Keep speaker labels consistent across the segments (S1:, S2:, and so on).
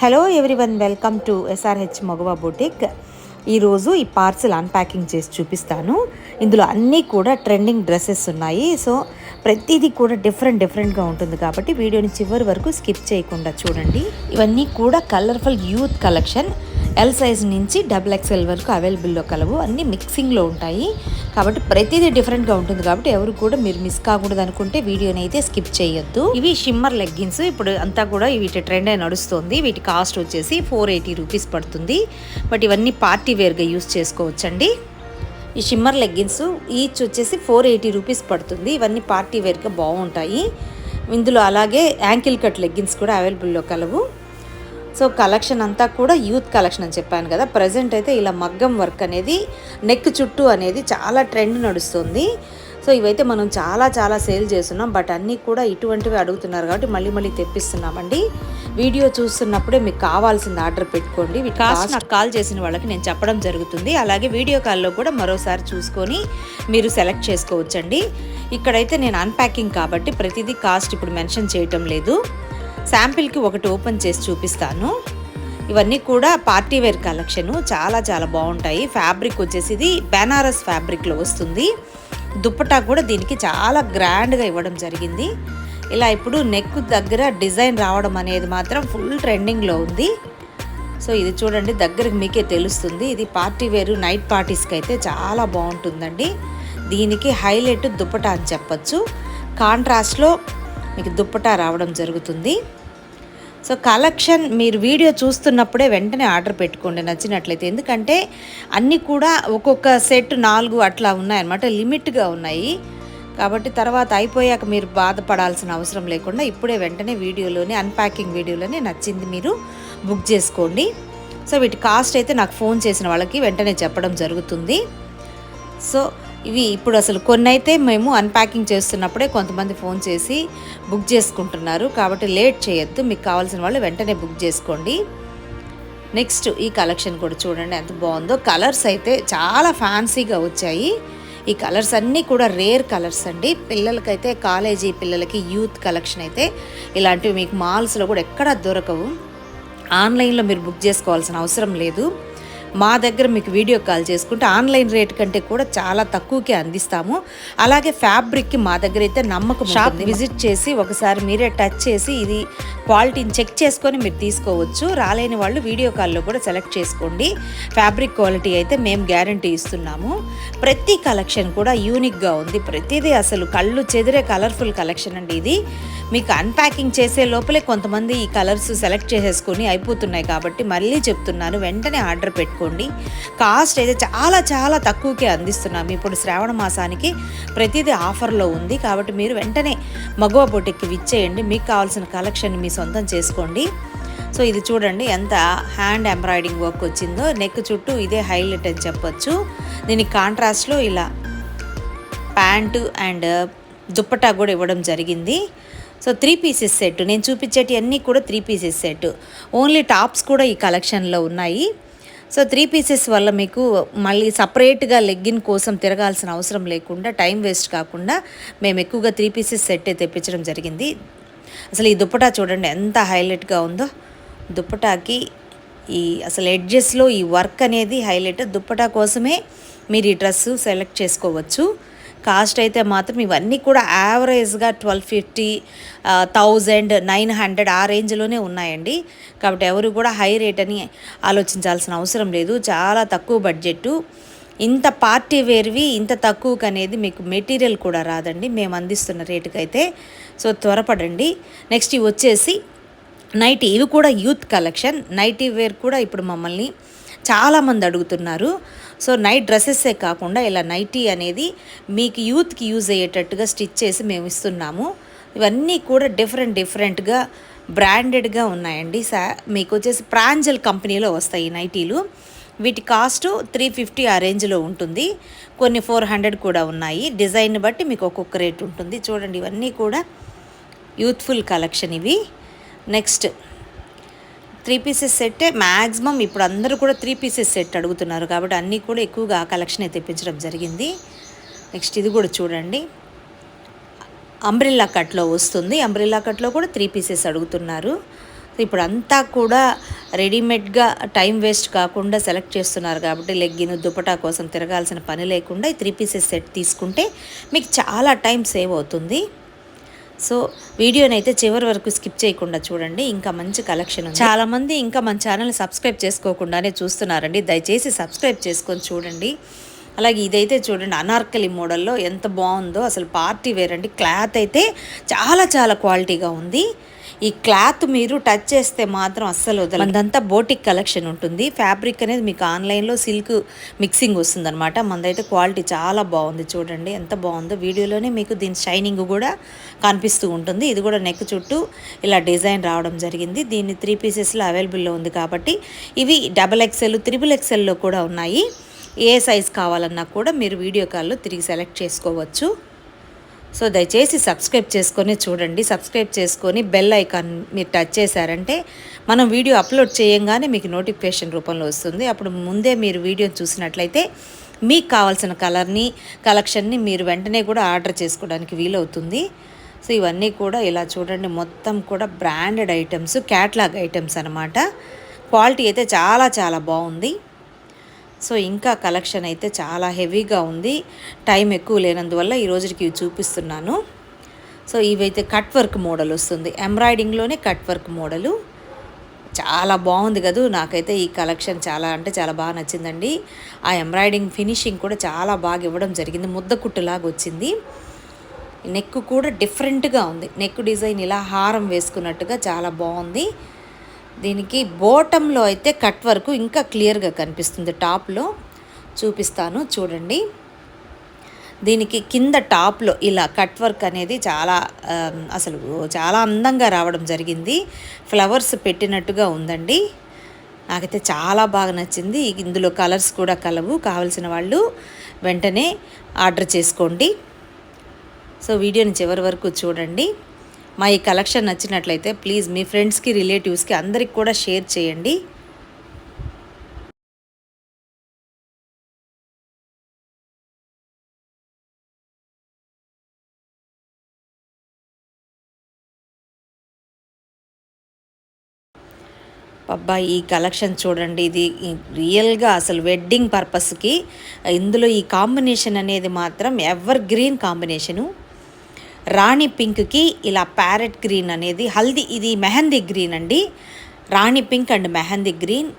S1: Hello everyone welcome to S R H మగవా boutique ఈరోజు ఈ parcel unpacking చేసి చూపిస్తాను. ఇందులో అన్నీ కూడా ట్రెండింగ్ డ్రెస్సెస్ ఉన్నాయి. సో ప్రతిదీ కూడా డిఫరెంట్ డిఫరెంట్గా ఉంటుంది కాబట్టి వీడియోని చివరి వరకు స్కిప్ చేయకుండా చూడండి. ఇవన్నీ కూడా colourful youth collection L size నుంచి డబుల్ ఎక్స్ఎల్ వరకు అవైలబుల్లో కలవు. అన్నీ మిక్సింగ్లో ఉంటాయి. కాబట్టి ప్రతిదీ డిఫరెంట్గా ఉంటుంది. కాబట్టి ఎవరు కూడా మీరు మిస్ కాకూడదు అనుకుంటే వీడియోని అయితే స్కిప్ చేయొద్దు. ఇవి షిమ్మర్ లెగ్గిన్స్ ఇప్పుడు అంతా కూడా వీటి ట్రెండ్ అయి నడుస్తుంది. వీటి కాస్ట్ వచ్చేసి ఫోర్ ఎయిటీ రూపీస్ పడుతుంది. బట్ ఇవన్నీ పార్టీ వేర్గా యూస్ చేసుకోవచ్చండి. ఈ షిమ్మర్ లెగ్గిన్స్ ఈచ్ వచ్చేసి ఫోర్ ఎయిటీ రూపీస్ పడుతుంది. ఇవన్నీ పార్టీ వేర్గా బాగుంటాయి. ఇందులో అలాగే యాంకిల్ కట్ లెగ్గిన్స్ కూడా అవైలబుల్లో కలవు. సో కలెక్షన్ అంతా కూడా యూత్ కలెక్షన్ అని చెప్పాను కదా. ప్రజెంట్ అయితే ఇలా మగ్గం వర్క్ అనేది నెక్ చుట్టూ అనేది చాలా ట్రెండ్ నడుస్తుంది. సో ఇవైతే మనం చాలా చాలా సేల్ చేస్తున్నాం. బట్ అన్నీ కూడా ఇటువంటివి అడుగుతున్నారు కాబట్టి మళ్ళీ మళ్ళీ తెప్పిస్తున్నామండి. వీడియో చూస్తున్నప్పుడే మీకు కావాల్సింది ఆర్డర్ పెట్టుకోండి. కాస్ట్ నాకు కాల్ చేసిన వాళ్ళకి నేను చెప్పడం జరుగుతుంది. అలాగే వీడియో కాల్లో కూడా మరోసారి చూసుకొని మీరు సెలెక్ట్ చేసుకోవచ్చండి. ఇక్కడైతే నేను అన్ప్యాకింగ్ కాబట్టి ప్రతిదీ కాస్ట్ ఇప్పుడు మెన్షన్ చేయటం లేదు. శాంపిల్కి ఒకటి ఓపెన్ చేసి చూపిస్తాను. ఇవన్నీ కూడా పార్టీ వేర్ కలెక్షన్. చాలా చాలా బాగుంటాయి. ఫ్యాబ్రిక్ వచ్చేసి ఇది బెనారస్ ఫ్యాబ్రిక్లో వస్తుంది. దుప్పటా కూడా దీనికి చాలా గ్రాండ్గా ఇవ్వడం జరిగింది. ఇలా ఇప్పుడు నెక్ దగ్గర డిజైన్ రావడం అనేది మాత్రం ఫుల్ ట్రెండింగ్లో ఉంది. సో ఇది చూడండి దగ్గరకు మీకే తెలుస్తుంది. ఇది పార్టీ వేరు నైట్ పార్టీస్కి అయితే చాలా బాగుంటుందండి. దీనికి హైలైట్ దుప్పటా అని చెప్పచ్చు. కాంట్రాస్ట్లో మీకు దుప్పటా రావడం జరుగుతుంది. సో కలెక్షన్ మీరు వీడియో చూస్తున్నప్పుడే వెంటనే ఆర్డర్ పెట్టుకోండి నచ్చినట్లయితే. ఎందుకంటే అన్నీ కూడా ఒక్కొక్క సెట్ నాలుగు అట్లా ఉన్నాయన్నమాట లిమిట్గా ఉన్నాయి. కాబట్టి తర్వాత అయిపోయాక మీరు బాధపడాల్సిన అవసరం లేకుండా ఇప్పుడే వెంటనే వీడియోలోనే అన్ప్యాకింగ్ వీడియోలోనే నచ్చింది మీరు బుక్ చేసుకోండి. సో వీటి కాస్ట్ అయితే నాకు ఫోన్ చేసిన వాళ్ళకి వెంటనే చెప్పడం జరుగుతుంది. సో ఇవి ఇప్పుడు అసలు కొన్ని అయితే మేము అన్ప్యాకింగ్ చేస్తున్నప్పుడే కొంతమంది ఫోన్ చేసి బుక్ చేసుకుంటున్నారు. కాబట్టి లేట్ చేయొద్దు. మీకు కావాల్సిన వాళ్ళు వెంటనే బుక్ చేసుకోండి. నెక్స్ట్ ఈ కలెక్షన్ కూడా చూడండి. ఎంత బాగుందో. కలర్స్ అయితే చాలా ఫ్యాన్సీగా వచ్చాయి. ఈ కలర్స్ అన్నీ కూడా రేర్ కలర్స్ అండి. పిల్లలకైతే కాలేజీ పిల్లలకి యూత్ కలెక్షన్ అయితే ఇలాంటివి మీకు మాల్స్లో కూడా ఎక్కడా దొరకవు. ఆన్లైన్లో మీరు బుక్ చేసుకోవాల్సిన అవసరం లేదు. మా దగ్గర మీకు వీడియో కాల్ చేసుకుంటే ఆన్లైన్ రేట్ కంటే కూడా చాలా తక్కువకే అందిస్తాము. అలాగే ఫ్యాబ్రిక్కి మా దగ్గర అయితే నమ్మకం షాప్ విజిట్ చేసి ఒకసారి మీరే టచ్ చేసి ఇది క్వాలిటీని చెక్ చేసుకొని మీరు తీసుకోవచ్చు. రాలేని వాళ్ళు వీడియో కాల్లో కూడా సెలెక్ట్ చేసుకోండి. ఫ్యాబ్రిక్ క్వాలిటీ అయితే మేము గ్యారంటీ ఇస్తున్నాము. ప్రతి కలెక్షన్ కూడా యూనిక్గా ఉంది. ప్రతిదీ అసలు కళ్ళు చెదిరే కలర్ఫుల్ కలెక్షన్ అండి ఇది. మీకు అన్ప్యాకింగ్ చేసే లోపలే కొంతమంది ఈ కలర్స్ సెలెక్ట్ చేసేసుకొని అయిపోతున్నాయి కాబట్టి మళ్ళీ చెప్తున్నాను వెంటనే ఆర్డర్ పెట్టుకోండి. కాస్ట్ అయితే చాలా చాలా తక్కువకే అందిస్తున్నాము ఇప్పుడు శ్రావణ మాసానికి ప్రతిదీ ఆఫర్లో ఉంది. కాబట్టి మీరు వెంటనే మగువ బొటిక్కి విచ్చేయండి. మీకు కావాల్సిన కలెక్షన్ మీ సొంతం చేసుకోండి. సో ఇది చూడండి ఎంత హ్యాండ్ ఎంబ్రాయిడింగ్ వర్క్ వచ్చిందో. నెక్ చుట్టూ ఇదే హైలైట్ అని చెప్పొచ్చు. దీనికి కాంట్రాస్ట్లో ఇలా ప్యాంటు అండ్ దుప్పటా కూడా ఇవ్వడం జరిగింది. So three pieces set. నేను చూపించేటి అన్నీ కూడా three pieces set. Only tops కూడా ఈ కలెక్షన్లో ఉన్నాయి. సో త్రీ పీసెస్ వల్ల మీకు మళ్ళీ సపరేట్గా లెగ్గిన్ కోసం తిరగాల్సిన అవసరం లేకుండా టైం వేస్ట్ కాకుండా మేము ఎక్కువగా త్రీ పీసెస్ సెట్ తెప్పించడం జరిగింది. అసలు ఈ దుప్పటా చూడండి ఎంత హైలైట్గా ఉందో. దుప్పటాకి ఈ అసలు ఎడ్జెస్లో ఈ వర్క్ అనేది హైలైట్ దుప్పటా కోసమే మీరు ఈ డ్రెస్సు సెలెక్ట్ చేసుకోవచ్చు. కాస్ట్ అయితే మాత్రం ఇవన్నీ కూడా యావరేజ్గా twelve fifty thousand nine hundred ఆ రేంజ్లోనే ఉన్నాయండి. కాబట్టి ఎవరు కూడా హై రేట్ అని ఆలోచించాల్సిన అవసరం లేదు. చాలా తక్కువ బడ్జెట్ ఇంత పార్టీ వేర్వి ఇంత తక్కువకి అనేది మీకు మెటీరియల్ కూడా రాదండి. మేము అందిస్తున్న రేటుకైతే. సో త్వరపడండి. నెక్స్ట్ ఇవి వచ్చేసి నైటీ. ఇవి కూడా యూత్ కలెక్షన్. నైటీ వేర్ కూడా ఇప్పుడు మమ్మల్ని చాలామంది అడుగుతున్నారు. సో నైట్ డ్రెస్సెస్సే కాకుండా ఇలా నైటీ అనేది మీకు యూత్కి యూజ్ అయ్యేటట్టుగా స్టిచ్ చేసి మేము ఇస్తున్నాము. ఇవన్నీ కూడా డిఫరెంట్ డిఫరెంట్గా బ్రాండెడ్గా ఉన్నాయండి. సా మీకు వచ్చేసి ప్రాంజల్ కంపెనీలో వస్తాయి ఈ నైటీలు. వీటి కాస్ట్ త్రీ ఫిఫ్టీ ఆ రేంజ్లో ఉంటుంది. కొన్ని ఫోర్ హండ్రెడ్ కూడా ఉన్నాయి. డిజైన్ బట్టి మీకు ఒక్కొక్క రేట్ ఉంటుంది. చూడండి ఇవన్నీ కూడా యూత్ఫుల్ కలెక్షన్ ఇవి. నెక్స్ట్ త్రీ పీసెస్ సెట్టే మ్యాక్సిమం ఇప్పుడు అందరూ కూడా త్రీ పీసెస్ సెట్ అడుగుతున్నారు కాబట్టి అన్నీ కూడా ఎక్కువగా కలెక్షన్ కలెక్షన్ తెప్పించడం జరిగింది. నెక్స్ట్ ఇది కూడా చూడండి. అంబ్రిల్లా కట్లో వస్తుంది. అంబ్రిల్లా కట్లో కూడా త్రీ పీసెస్ అడుగుతున్నారు. ఇప్పుడు అంతా కూడా రెడీమేడ్గా టైం వేస్ట్ కాకుండా సెలెక్ట్ చేస్తున్నారు కాబట్టి లెగ్గిన్ దుపటా కోసం తిరగాల్సిన పని లేకుండా ఈ త్రీ పీసెస్ సెట్ తీసుకుంటే మీకు చాలా టైం సేవ్ అవుతుంది. సో వీడియోని అయితే చివరి వరకు స్కిప్ చేయకుండా చూడండి. ఇంకా మంచి కలెక్షన్ ఉంది. చాలా మంది ఇంకా మన ఛానల్ సబ్స్క్రైబ్ చేసుకోకుండానే చూస్తున్నారండి. దయచేసి సబ్స్క్రైబ్ చేసుకొని చూడండి. అలాగే ఇదైతే చూడండి అనార్కలి మోడల్లో ఎంత బాగుందో. అసలు పార్టీ వేర్ అండి. క్లాత్ అయితే చాలా చాలా క్వాలిటీగా ఉంది. ఈ క్లాత్ మీరు టచ్ చేస్తే మాత్రం అస్సలు వదలదు మనదంతా బోటిక్ కలెక్షన్ ఉంటుంది. ఫ్యాబ్రిక్ అనేది మీకు ఆన్లైన్లో సిల్క్ మిక్సింగ్ వస్తుంది అనమాట మనదైతే క్వాలిటీ చాలా బాగుంది చూడండి. ఎంత బాగుందో వీడియోలోనే మీకు దీని షైనింగ్ కూడా కనిపిస్తూ ఉంటుంది. ఇది కూడా నెక్ చుట్టూ ఇలా డిజైన్ రావడం జరిగింది. దీన్ని త్రీ పీసెస్లో అవైలబుల్లో ఉంది కాబట్టి ఇవి డబల్ ఎక్సెల్ త్రిబుల్ ఎక్సెల్లో కూడా ఉన్నాయి. ఏ సైజ్ కావాలన్నా కూడా మీరు వీడియో కాల్లో తిరిగి సెలెక్ట్ చేసుకోవచ్చు. సో దయచేసి సబ్స్క్రైబ్ చేసుకొని చూడండి. సబ్స్క్రైబ్ చేసుకొని బెల్ ఐకాన్ మీరు టచ్ చేశారంటే మనం వీడియో అప్లోడ్ చేయంగానే మీకు నోటిఫికేషన్ రూపంలో వస్తుంది. అప్పుడు ముందే మీరు వీడియో చూసినట్లయితే మీకు కావాల్సిన కలర్ని కలెక్షన్ని మీరు వెంటనే కూడా ఆర్డర్ చేసుకోవడానికి వీలవుతుంది. సో ఇవన్నీ కూడా ఇలా చూడండి. మొత్తం కూడా బ్రాండెడ్ ఐటమ్స్ క్యాట్లాగ్ ఐటమ్స్ అనమాట క్వాలిటీ అయితే చాలా చాలా బాగుంది. సో ఇంకా కలెక్షన్ అయితే చాలా హెవీగా ఉంది. టైం ఎక్కువ లేనందువల్ల ఈ రోజుకి ఇవి చూపిస్తున్నాను. సో ఇవైతే కట్ వర్క్ మోడల్ వస్తుంది. ఎంబ్రాయిడింగ్లోనే కట్ వర్క్ మోడలు. చాలా బాగుంది కదా. నాకైతే ఈ కలెక్షన్ చాలా అంటే చాలా బాగా నచ్చిందండి. ఆ ఎంబ్రాయిడింగ్ ఫినిషింగ్ కూడా చాలా బాగా ఇవ్వడం జరిగింది. ముద్ద కుట్టులాగా వచ్చింది. నెక్ కూడా డిఫరెంట్గా ఉంది. నెక్ డిజైన్ ఇలా హారం వేసుకున్నట్టుగా చాలా బాగుంది. దీనికి బోటంలో అయితే కట్ వరకు ఇంకా క్లియర్గా కనిపిస్తుంది. టాప్లో చూపిస్తాను చూడండి. దీనికి కింద టాప్లో ఇలా కట్ వర్క్ అనేది చాలా అసలు చాలా అందంగా రావడం జరిగింది. ఫ్లవర్స్ పెట్టినట్టుగా ఉందండి. నాకైతే చాలా బాగా నచ్చింది. ఇందులో కలర్స్ కూడా కలవు. కావలసిన వాళ్ళు వెంటనే ఆర్డర్ చేసుకోండి. సో వీడియోని చివరి వరకు చూడండి. మా ఈ కలెక్షన్ నచ్చినట్లయితే ప్లీజ్ మీ ఫ్రెండ్స్కి రిలేటివ్స్కి అందరికి కూడా షేర్ చేయండి. అబ్బా ఈ కలెక్షన్ చూడండి ఇది రియల్గా అసలు వెడ్డింగ్ పర్పస్కి ఇందులో ఈ కాంబినేషన్ అనేది మాత్రం ఎవర్ గ్రీన్ కాంబినేషను. రాణి పింక్కి ఇలా ప్యారెట్ గ్రీన్ అనేది హల్దీ ఇది మెహందీ గ్రీన్ అండి. Rani pink and mehndi green.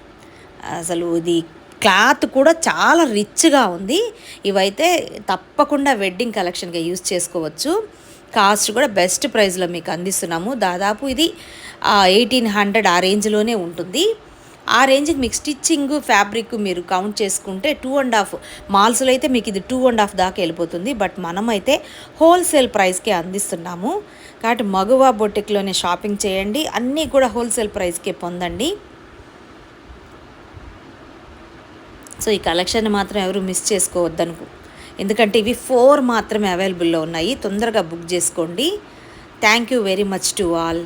S1: అసలు ఇది క్లాత్ కూడా చాలా రిచ్గా ఉంది. ఇవైతే తప్పకుండా వెడ్డింగ్ కలెక్షన్గా యూస్ చేసుకోవచ్చు. కాస్ట్ కూడా బెస్ట్ ప్రైస్లో మీకు అందిస్తున్నాము. దాదాపు ఇది ఎయిటీన్ హండ్రెడ్ ఆ రేంజ్లోనే ఉంటుంది. ఆ రేంజ్కి మీకు స్టిచ్చింగ్ ఫ్యాబ్రిక్ మీరు కౌంట్ చేసుకుంటే టూ అండ్ హాఫ్ మాల్స్లో అయితే మీకు ఇది టూ అండ్ హాఫ్ దాకా వెళ్ళిపోతుంది. బట్ మనమైతే హోల్సేల్ ప్రైస్కే అందిస్తున్నాము. కాబట్టి మగువ బొటిక్లోనే షాపింగ్ చేయండి. అన్నీ కూడా హోల్సేల్ ప్రైస్కే పొందండి. సో ఈ కలెక్షన్ మాత్రం ఎవరు మిస్ చేసుకోవద్దనుకు. ఎందుకంటే ఇవి ఫోర్ మాత్రమే అవైలబుల్లో ఉన్నాయి. తొందరగా బుక్ చేసుకోండి. Thank you very much to all